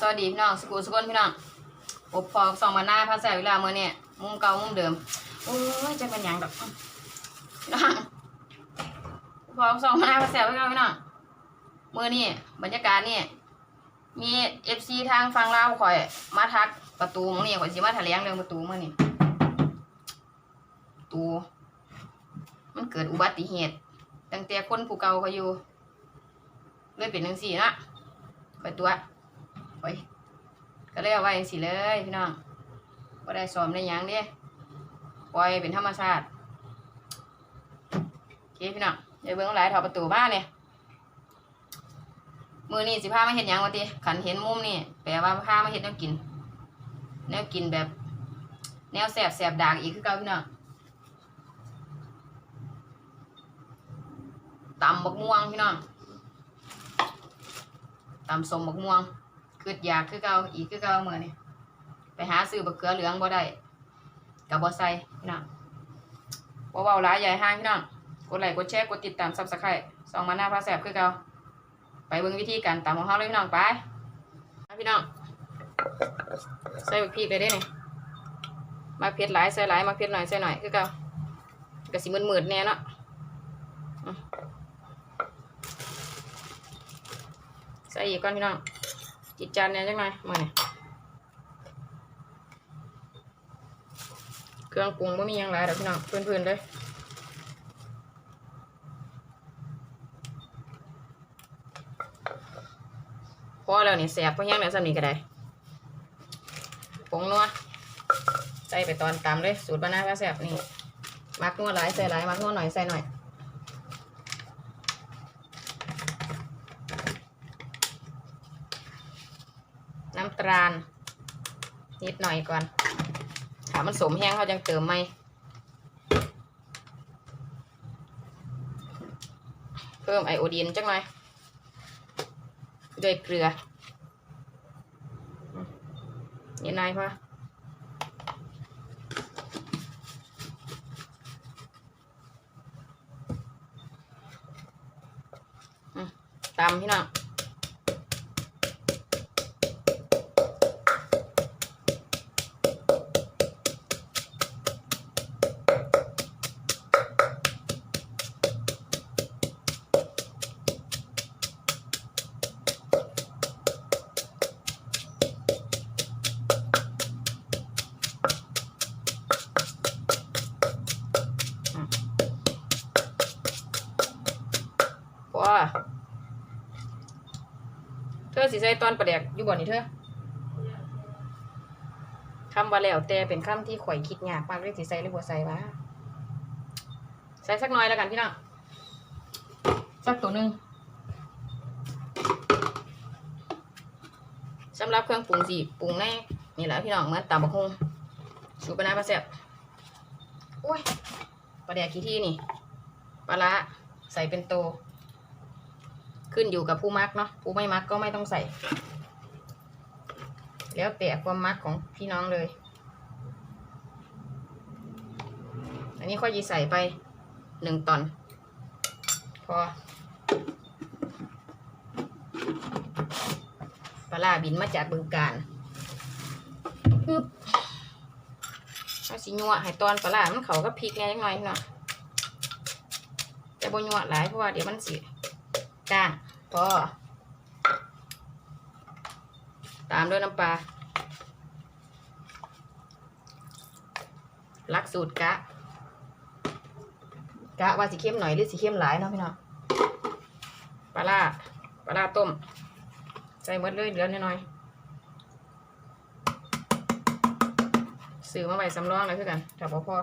สวัสดีพี่น้องสกูสกุลพี่น้องอบพอสองมาหน้าพาแสบเวลาเมื่อเนี่ยมุมเก่ามุมเดิมโอ้ยจะเป็นหยังดอกพี่น้องพอสองมาหน้าพาแสบเวลาพี่น้องเมื่อนี่บรรยากาศนี่มีเอฟซีทางฟังเล่าคอย มาทักประตูมึงนี่ข่อยสิมาแถลงเรื่องประตูเมื่อนี่ตู มันเกิดอุบัติเหตุตั้งแต่คนผู้เก่าเขาอยู่เลยเป็นจังสี่นะข่อยตัว้ยก็เลยเอาไว้สิเลยพี่น้องก็ได้ซ้อมได้ยังเด้ปล่อยเป็นธรรมชาติโอเคพี่น้องเดี๋ยวเบิ้งหลายถอดประตูบ้านเนี่ยมือนี่สิพามาเห็นยังวะทีขันเห็นมุมนี่แปลว่าพามาเห็นแนวกิน แนวกินแบบ แนวแสบแสบดากอีกคือเก่าพี่น้องตำบักม่วงพี่น้องตำสมบักม่วง คืออยากคือเก่าอีกคือเก่าเมื่อนี่ไปหาซื้อบักเขือเหลืองบ่ได้กับบ่ใส่พี่น้องบ่เว้าหลายใหญ่ห้างพี่น้องกดไลค์กดแชร์กดติดตาม Subscribe ส่องมาหน้าพาแสบคือเก่าไปเบิ่งวิธีการตำของเฮาเลยพี่น้องไปไปพี่น้องใส่บักพริกเลยเด้นี่มาเผ็ดหลายใส่หลายมาเผ็ดหน่อยใส่หน่อยคือเก่าก็สิมืดๆแน่เนาะอืมใส่อีกก่อนพี่น้อง จิตจานเนี่ยจังไงมาเนี่ยเครื่องปรุงไม่มีหยังหลายดอกพี่น้องเพื่อนๆเลยพอแล้วนี่แสบเพราะยังแล้วสำนีก็ได้ผงนัวใส่ไปตอนตามเลย สูตรบ้านาก็แสบนี่มักนัวหลายใส่หลายมักนัวหน่อยใส่หน่อย ตาลนิดหน่อยก่อนถามมันสมแห้งเขาจังเติมไหมเพิ่มไอโอดีนจังหน่อยด้วยเกลือนี่นายพออืมตำพี่น้อง ตอนประเดกอยู่บ่อนี่เธอคำว่าแล้วแต่เป็นคำที่ข่อยคิดยากมากเลยสิใส่หรือบ่ใส่วะใส่สักหน่อยแล้วกันพี่น้องสักตัวหนึ่งสำหรับเครื่องปรุงสิปรุงในนี่แหละพี่น้องเหมือนตำบักฮงสูปลาน้ำปลาแซ่บโอ้ยปลาแดกขี้ที่นี่ปลาละใส่เป็นโต ขึ้นอยู่กับผู้มักเนาะผู้ไม่มักก็ไม่ต้องใส่ แล้วแต่ความมักของพี่น้องเลย อันนี้ค่อยยีใส่ไปหนึ่งตอน พอปลาบินมาจากบึงการปึ๊บเอาสิญัวให้ตอนปลามันเขาก็พริกแหน่จังหน่อยเนาะแต่บญัวหลายเพราะว่าเดี๋ยวมันสิ ก้างพอ ตามด้วยน้ำปลาลักสูตรกะ กะว่าสีเข้มหน่อยหรือสีเข้มหลายเนาะพี่น้องปลาล่าปลาล่าต้ม ใส่หมดเลยเหลือน้อยๆซื้อมาไว้สำรองเลยคือกันถ้าพอพอ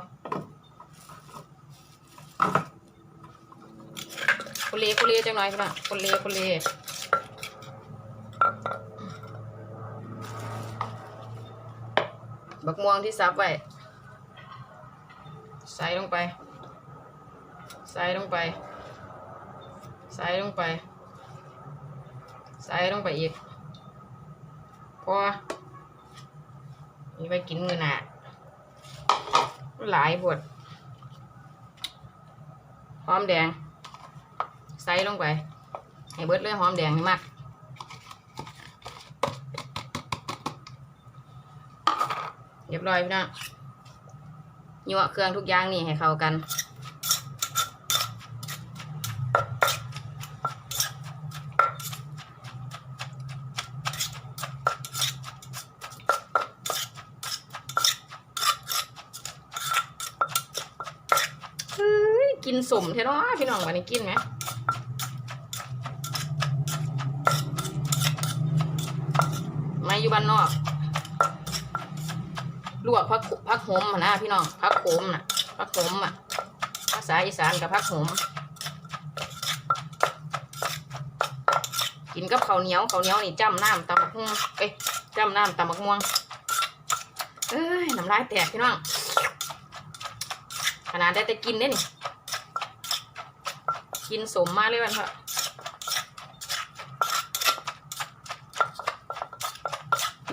คุเลคุเลจังหน่อยพี่น้องคุเลคุเลบักม่วงที่ซับไว้ใส่ลงไป ใส่ลงไป ใส่ลงไป ใส่ลงไปอีก พอนี่ไปกินมือหนาหลายบดหอมแดง ใส่ลงไป ให้เบิดเลยหอมแดงให้มากรียบร้อยพี่น้องยั่วเครื่องทุกอย่างนี่ให้เข้ากันเฮ้ยกินสมเท่าน้พี่น้องวันนี้กินไหมมา อยู่บ้านนอก ลวกพักพักหมนะพี่น้องพักโขมน่ะพักโขมอะภาษาอีสานกับพักโขมกินกับข้าวเหนียวข้าวเหนียวนี่จ้ำน้ำตำบักม่วงเอ้ยจ้ำน้ำตำบักม่วงเอ้ยน้ำลายแตกพี่น้องขนาดได้แต่กินได้นี่กินสมมากเลยวันค่ะ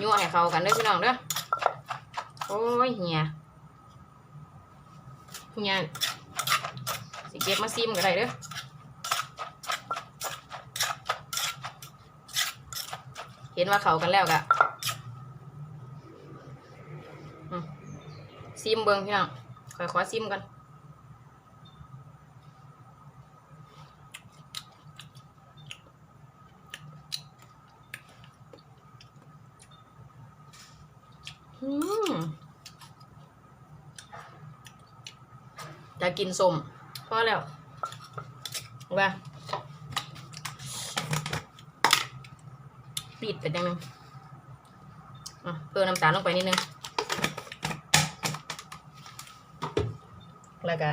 ยั่วให้เข้ากันเด้อพี่น้องเด้อโอ้ยเหียเหียสิเก็บมาซิมกันได้เด้อเห็นว่าเข้ากันแล้วกะซิมเบิ้งพี่น้องขอขอซิมกันอืม จะกินสมพอแล้วว่าปิดไปยังไงเพิ่มน้ำตาลลงไปนิดนึง แล้วก็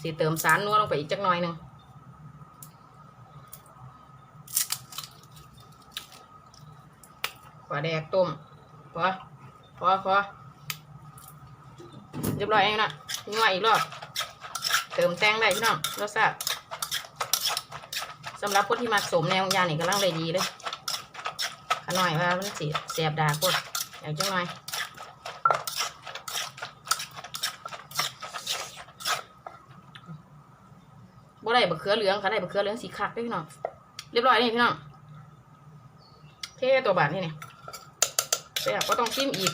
สิเติมสารนัวลงไปอีกจักหน่อยหนึ่งปลาแดกต้มพอพอพอเรียบร้อยเองนะ นัวอีกรอบ เติมแตงได้พี่น้องรสชาติสำหรับคนที่มักสมแนวยานี่กำลังเลยดีเลยขน่อยว่ามันสิเสียบดาโคตรอยากจักหน่อยบ่ได้บะเขือเหลืองค่ะได้บะเขือเหลืองสีคักด้วยพี่น้องเรียบร้อยนี่พี่น้องเท่ตัวบาทนี่นี่เสียก็ต้องชิมอีก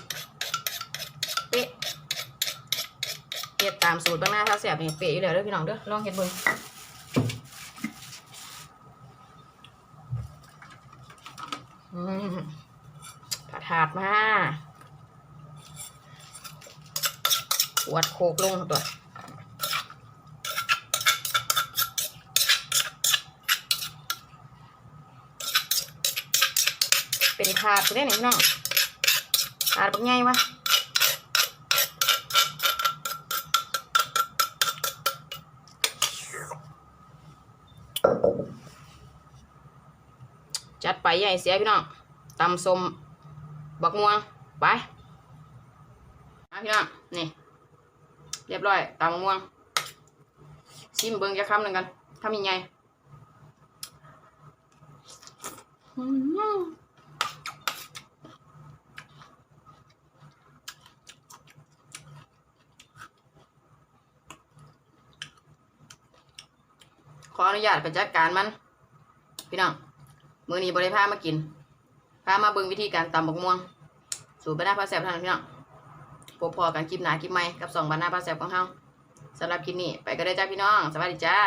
เป๊ะเฮ็ดตามสูตรบ้างน้าถ้าแสบนี่เป๊ะอยู่แล้วเด้อพี่น้องเด้อลองเฮ็ดเบิ่งอืมผัดถาดมาขวดโคกลงตัวเป็นถาดไปได้หนิพี่น้องถาดเป็นไงวะ จัดไปใหญ่เสียพี่น้องตำสมบักม่วงไปมาพี่น้องนี่เรียบร้อยตำบักม่วงชิมเบิ้งจะคำหนึ่งกันทำยังไงขออนุญาตไปจัดการมัน พี่น้อง มือนี้บริพามากินพามาเบิ่งวิธีการตำบักม่วง สูตรบรรณาพาแสบทางพี่น้องพบพอกันคลิปหนาคลิปใหม่กับสองบรรณาพาแสบของเฮาสำหรับคลิปนี้ ไปก็ได้จ้าพี่น้อง สวัสดีจ้า